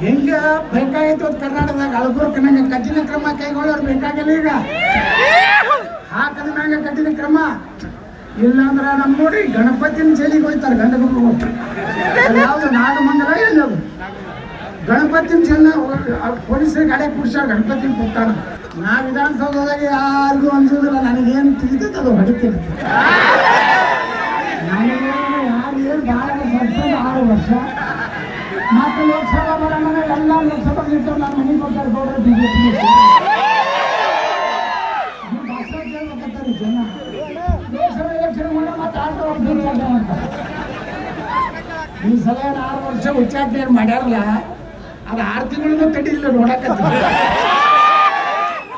ಹೆಂಗ ಬೇಕಾಗಿತ್ತು ಕರ್ನಾಟಕದಾಗ ಅಳಗುರ್ಕ ನಂಗೆ ಕಠಿಣ ಕ್ರಮ ಕೈಗೊಳ್ಳೋರು ಬೇಕಾಗಿಲ್ಲ ಈಗ. ಹಾಕದ ಮ್ಯಾಗ ಕಠಿಣ ಕ್ರಮ. ಇಲ್ಲಾಂದ್ರ ನಮ್ ನೋಡಿ ಗಣಪತಿನ ಚಳಿಗೆ ಹೋಯ್ತಾರೆ ಗಂಡ ಮಕ್ಕಳು ಯಾವ್ದು ನಾಗಮಂಗಲ ಎಲ್ಲದು ಗಣಪತಿನ ಚೆನ್ನ ಪೊಲೀಸರಿಗೆ ಗಾಡಿ ಕುಡ್ಸಾರ ಗಣಪತಿನ ಕೊಟ್ಟಾನ ನಾ ವಿಧಾನಸೌಧದಾಗ ಯಾರಿಗೂ ಅನ್ಸೋದಿಲ್ಲ, ನನಗೇನು ತಿಳಿತೈತೆ ಅದು ನನಗೆ ಯಾರು ಏನು ಭಾಳ ಆರು ವರ್ಷ, ಮತ್ತೆ ಲೋಕಸಭಾ ಬರೋಣ ಎಲ್ಲ ಲೋಕಸಭಾ ನಿಂತು ನಾನು ಮನೆಗೆ ಕೊಡ್ತಾರೆ ಗೌಡ್ರ ಬಿ ಜೆ ಪಿ ಜನ ಲೋಕಸಭಾ ಎಲೆಕ್ಷನ್ ಮಾಡಿ ಮತ್ತೆ ಆರು ವರ್ಷ ಉಚ್ಚಾಟನೆ ಮಾಡ್ತಾರೆ ಈ ಸಲ ಏನ್ ಆರು ವರ್ಷ ಉಚ್ಚಾಟನೆ ಏನ್ ಮಾಡ್ಯಾರಲ್ಲ ಅದು ಆರು ತಿಂಗಳಿಂದ ತಡಿಲಿಲ್ಲ ನೋಡಕತ್ತೀವಿ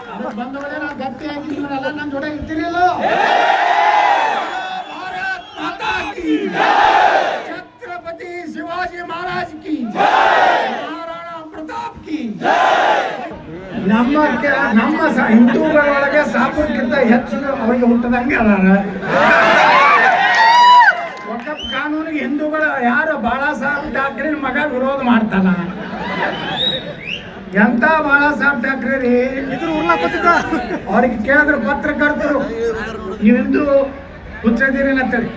ಅದಕ್ಕೆ ಬಂದವಳೆ ನಾವು ಗಟ್ಟಿ ಆಗಿದ್ದೀವಲ್ಲ ನನ್ನ ಜೋಡ ಇರ್ತೀರಿಲ್ಲ ಭಾರತ್ ಮಾತಾ ಕಿ ಛತ್ರಪತಿ ನಮ್ಮ ನಮ್ಮ ಹಿಂದೂಗಳೊಳಗೆ ಸಾಪುಕ್ಕಿಂತ ಹೆಚ್ಚು ಅವರಿಗೆ ಹುಟ್ಟದಂಗೆ ಅದಾರ ಕಾನೂನಿಗೆ ಹಿಂದೂಗಳು ಯಾರು ಬಾಳ ಸಾಹೇಬ್ ಠಾಕ್ರೆ ಮಗ ವಿರೋಧ ಮಾಡ್ತಾನ? ಎಂತ ಬಾಳಾ ಸಾಹೇಬ್ ಠಾಕ್ರೆ ರೀ ಅವ್ರಿಗೆ ಕೇಳಿದ್ರು ಪತ್ರಕರ್ತರು ನೀವು ಹಿಂದೂ ಹುಚ್ಚದಿರಿ ಅಂತೇಳಿ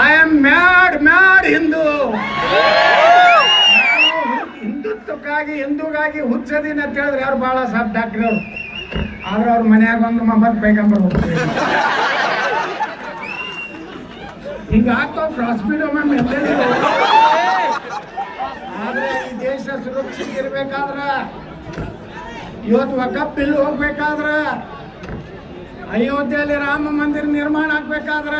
I am mad mad Hindu ಹಿಂದುತ್ವಕ್ಕಾಗಿ ಹಿಂದೂಗಾಗಿ ಹುಚ್ಚದಿನ ಅಂತ ಹೇಳಿದ್ರೆ ಯಾರು ಬಾಳ ಸಾಬ್ ಡಾಕ್ಟರ್? ಅವರು ಆದ್ರೆ ಅವ್ರ ಮನ್ಯಾಗ ಒಂದು ಮೊಹಮ್ಮದ್ ಪೈಗಂಬರ್ ಹಿಂಗ ಹಾಕೋ ಪ್ರಾಸ್ಪೀಡ್ ಎಲ್ಲೆಲ್ಲಿದೆ ಆದ್ರೆ ಈ ದೇಶ ಸುರಕ್ಷಿತ ಇರ್ಬೇಕಾದ್ರ, ಇವತ್ತು ವಕಫ್ ಬಿಲ್ ಹೋಗ್ಬೇಕಾದ್ರ, ಅಯೋಧ್ಯೆಯಲ್ಲಿ ರಾಮ ಮಂದಿರ ನಿರ್ಮಾಣ ಆಗ್ಬೇಕಾದ್ರ,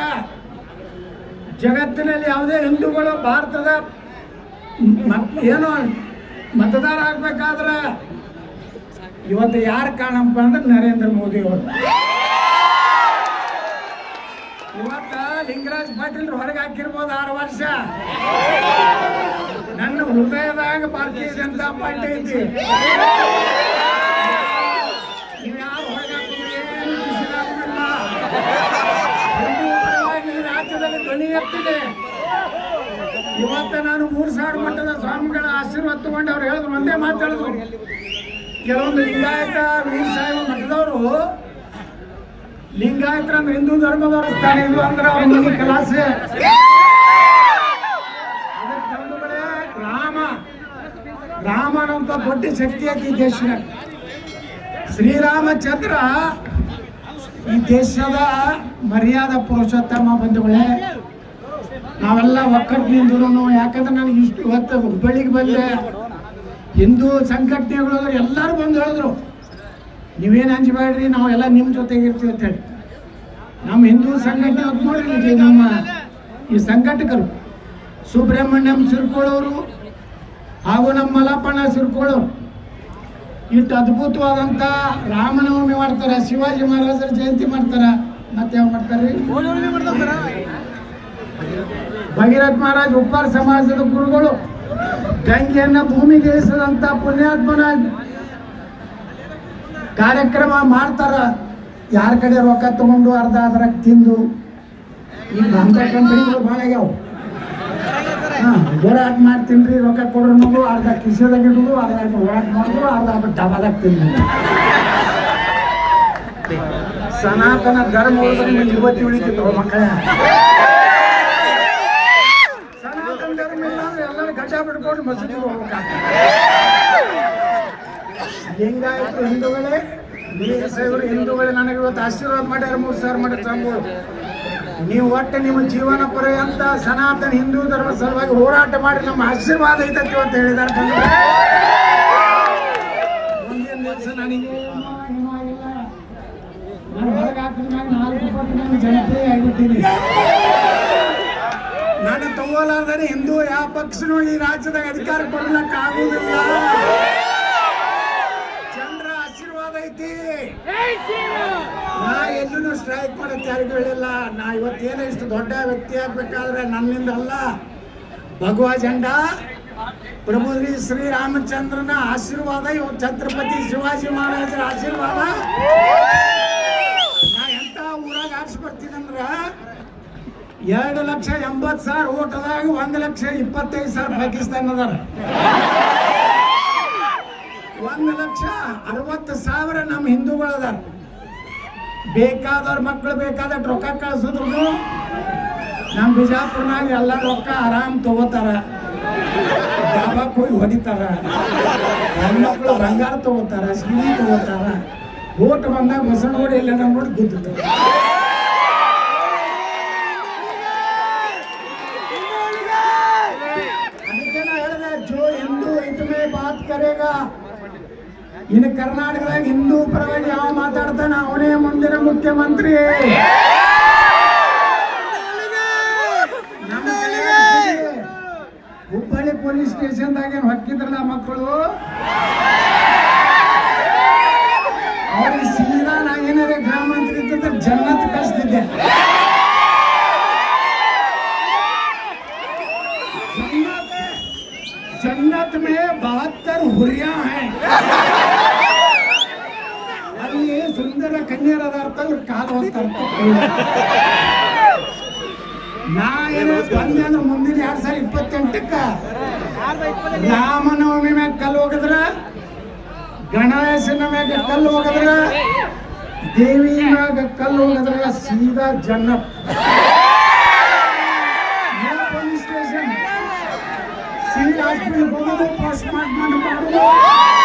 ಜಗತ್ತಿನಲ್ಲಿ ಯಾವುದೇ ಹಿಂದೂಗಳು ಭಾರತದ ಏನು ಮತದಾರ ಆಗ್ಬೇಕಾದ್ರೆ ಇವತ್ತು ಯಾರು ಕಾಣಪ್ಪ ಅಂದ್ರೆ ನರೇಂದ್ರ ಮೋದಿ ಅವರು. ಇವತ್ತ ಲಿಂಗರಾಜ್ ಪಾಟೀಲ್ ಹೊರಗೆ ಹಾಕಿರ್ಬೋದು ಆರು ವರ್ಷ. ನನ್ನ ಹೃದಯದಾಗ ಭಾರತೀಯ ಜನತಾ ಪಾರ್ಟಿ ಐತಿ. ನೀವು ಯಾರು ಹೊರಗೆ ಹಾಕಿದ್ರೆ ರಾಜ್ಯದಲ್ಲಿ ಧ್ವನಿ ಎತ್ತಿದೆ. ಇವತ್ತ ನಾನು ಮೂರು ಸಾವಿರ ಮಟ್ಟದ ಸ್ವಾಮಿಗಳ ಆಶೀರ್ವಾದ ತಗೊಂಡು ಅವ್ರು ಹೇಳಿದ್ರು, ಒಂದೇ ಮಾತು ಮಾತಾಡಿದ್ರು ಕೆಲವೊಂದು ಲಿಂಗಾಯತ ವೀರ್ ಸಾಹೇಬ ಮಠದವರು, ಲಿಂಗಾಯತರ ಅಂದ್ರೆ ಹಿಂದೂ ಧರ್ಮದವರು ಸ್ಥಾನ ಇದು ಅಂದ್ರೆ ಅವ್ರ ಕ್ಲಾಸ್. ರಾಮ. ರಾಮನಂತ ದೊಡ್ಡ ಶಕ್ತಿ ಐತಿ ದೇಶದಾಗ ಶ್ರೀರಾಮಚಂದ್ರ ಈ ದೇಶದ ಮರ್ಯಾದ ಪುರುಷೋತ್ತಮ ಬಂಧುಗಳೇ ನಾವೆಲ್ಲ ಒಕ್ಕಟ್ಟಿನಿಂದ ಯಾಕಂದ್ರೆ ನನಗೆ ಇಷ್ಟು ಇವತ್ತು ಹುಬ್ಬಳ್ಳಿಗೆ ಬಂದೆ. ಹಿಂದೂ ಸಂಘಟನೆಗಳು ಎಲ್ಲರೂ ಬಂದು ಹೇಳಿದ್ರು. ನೀವೇನು ಹಂಚಬೇಡ್ರಿ ನಾವೆಲ್ಲ ನಿಮ್ಮ ಜೊತೆಗೆ ಇರ್ತೀವಿ ಅಂತೇಳಿ ನಮ್ಮ ಹಿಂದೂ ಸಂಘಟನೆ ನೋಡಿ ನಮ್ಮ ಈ ಸಂಘಟಕರು. ಸುಬ್ರಹ್ಮಣ್ಯಂ ಸಿರ್ಕೋಳವರು ಹಾಗೂ ನಮ್ಮ ಮಲಪಣ್ಣ ಸಿರ್ಕೊಳ್ಳೋರು ಇಷ್ಟು ಅದ್ಭುತವಾದಂಥ ರಾಮನವಮಿ ಮಾಡ್ತಾರೆ, ಶಿವಾಜಿ ಮಹಾರಾಜರ ಜಯಂತಿ ಮಾಡ್ತಾರೆ. ಮತ್ತೆ ಯಾವ ಮಾಡ್ತಾರೆ. ಭಗೀರಥ್ ಮಹಾರಾಜ್ ಉಪ್ಪಾರ ಸಮಾಜದ ಗುರುಗಳು, ಗಂಗೆಯನ್ನ ಭೂಮಿಗೆ ಇಳಿಸಿದಂಥ ಪುಣ್ಯಾತ್ಮನ ಕಾರ್ಯಕ್ರಮ ಮಾಡ್ತಾರ. ಯಾರ ಕಡೆ ರೊಕ್ಕ ತಗೊಂಡು ಅರ್ಧ ಅದ್ರ ತಿಂದು, ಈಗ ಅಂತ ಕಂಪನಿಗಳು ಭಾಳ ಆಗ್ಯಾವ. ಹಾಂ, ಹೋರಾಟ ಮಾಡ್ತೀನಿ ರೊಕ್ಕ ಕೊಡ್ರಿ ಅರ್ಧ ಕಿಸೆದಾಗ ಇಡುದು, ಅರ್ಧ ಹೋರಾಟ ಮಾಡೋದು, ಅರ್ಧ ಡಬಾದಾಗ ತಿಂದು ಸನಾತನ ಧರ್ಮ ಯುವತಿ ಉಳಿತಿತ್ತು, ಮಕ್ಕಳೇ ಸನಾತನ ಧರ್ಮ ಇಲ್ಲ ಗಡ್ಡ ಬಿಡ್ಕೊಂಡು ಮಸೀದಿಗೆ ಹೋಗ್ಬೇಕಾಗ್ತದೆ ಲಿಂಗಾಯತರು ಹಿಂದೂಗಳೇ ವೀರಶೈವರು ಹಿಂದೂಗಳೇ, ನನಗೆ ಇವತ್ತು ಆಶೀರ್ವಾದ ಮಾಡ್ಯಾರ ಮೂರು ಸಾವಿರ ಮಾಡಿ ತಮ್ಮ ನೀವು ಒಟ್ಟು ನಿಮ್ಮ ಜೀವನ ಪರ್ಯಂತ ಸನಾತನ ಹಿಂದೂ ಧರ್ಮ ಸಲುವಾಗಿ ಹೋರಾಟ ಮಾಡಿ ನಮ್ಮ ಆಶೀರ್ವಾದ ಐತತಿ ಅಂತ ಬಂಧುಗಳೇ. ಮುಂದಿನ ದಿವಸ ನನಗೆ. ನಾನು ಹೊರಗೆ ಹಾಕಿದ ಜನಪ್ರಿಯ ಆಗಿಬಿಟ್ಟಿನಿ ನನ್ನ ತಗೋಲಾದರೆ ಹಿಂದೂ ಯಾವ ಪಕ್ಷನೂ ಈ ರಾಜ್ಯದಾಗ ಅಧಿಕಾರಕ್ಕೆ ಕೊಡ್ಲಕ್ಕ ಆಗುವುದಿಲ್ಲ ಚಂದ್ರ ಆಶೀರ್ವಾದ ಐತಿ. ನಾ ಎಲ್ಲೂ ಸ್ಟ್ರೈಕ್ ಮಾಡಕ್ಕೆ ಯಾರಿಗೂ ಹೇಳಿಲ್ಲ. ನಾ ಇವತ್ತೇನೋ ಇಷ್ಟು ದೊಡ್ಡ ವ್ಯಕ್ತಿ ಆಗ್ಬೇಕಾದ್ರೆ ನನ್ನಿಂದ ಅಲ್ಲ. ಭಗವಾ ಜಂಡ ಪ್ರಭು ಶ್ರೀ ಶ್ರೀರಾಮಚಂದ್ರನ ಆಶೀರ್ವಾದ ಇವ ಛತ್ರಪತಿ ಶಿವಾಜಿ ಮಹಾರಾಜರ ಆಶೀರ್ವಾದ. ನಾ ಎಂತ ಊರಾಗ ಆರಿಸಿ ಬರ್ತೀನಂದ್ರ ಎರಡು ಲಕ್ಷ ಎಂಬತ್ತು ಸಾವಿರ ಓಟದಾಗ ಒಂದು ಲಕ್ಷ ಇಪ್ಪತ್ತೈದು ಸಾವಿರ ಪಾಕಿಸ್ತಾನ ಅದಾರ. ಲಕ್ಷ ಅರವತ್ತು ಸಾವಿರ ನಮ್ಮ ಹಿಂದೂಗಳದಾರ ಬೇಕಾದವ್ರ ಮಕ್ಳು ಬೇಕಾದಷ್ಟು ರೊಕ್ಕ ಕಳ್ಸಿದ್ರು ನಮ್ಮ ಬಿಜಾಪುರ್ನಾಗ ಎಲ್ಲ ರೊಕ್ಕ ಆರಾಮ್ ತಗೋತಾರ. ಡಾಬಾಕ್ ಹೋಗಿ ಹೊಡಿತಾರ ಹೆಣ್ಮಕ್ಳು ಬಂಗಾರ ತಗೋತಾರ ಸೀರೆ ತಗೋತಾರ. ಓಟ್ ಬಂದಾಗ ಬಸವನಗುಡಿ ಇಲ್ಲ ನಮ್ಮ ನೋಡಿ ಇನ್ನು ಕರ್ನಾಟಕದಾಗ ಹಿಂದೂ ಪರವಾಗಿ ಯಾವ ಮಾತಾಡ್ತಾನ? ಅವನೇ ಮುಂದಿನ ಮುಖ್ಯಮಂತ್ರಿ. ಹುಬ್ಬಳ್ಳಿ ಪೊಲೀಸ್ ಸ್ಟೇಷನ್ದಾಗ ಏನು ಹೊಕ್ಕಿದ್ರಲ್ಲ ಮಕ್ಕಳು? ಹುರಿಯ ಅಲ್ಲಿ ಸುಂದರ ಕನ್ಯರ ಅದಾರ್ಥ ಕಾಲು ಅಂತ ಅರ್ಥ ನಾ ಏನೋ ಬಂದೆ ಅಂದ್ರೆ ಮುಂದಿನ ಎರಡ್ ಸಾವಿರ ಇಪ್ಪತ್ತೆಂಟಕ್ಕ ರಾಮನವಮಿ ಮ್ಯಾಗ ಕಲ್ಲು ಹೋಗದ್ರ, ಗಣೇಶನ ಮ್ಯಾಗ ಕಲ್ಲು ಹೋಗದ್ರ, ದೇವಿ ಮ್ಯಾಗ ಕಲ್ಲು ಹೋಗದ್ರ ಸೀದಾ ಜನ সেই রাজপুর গণতন্ত্র স্মার্ট মানে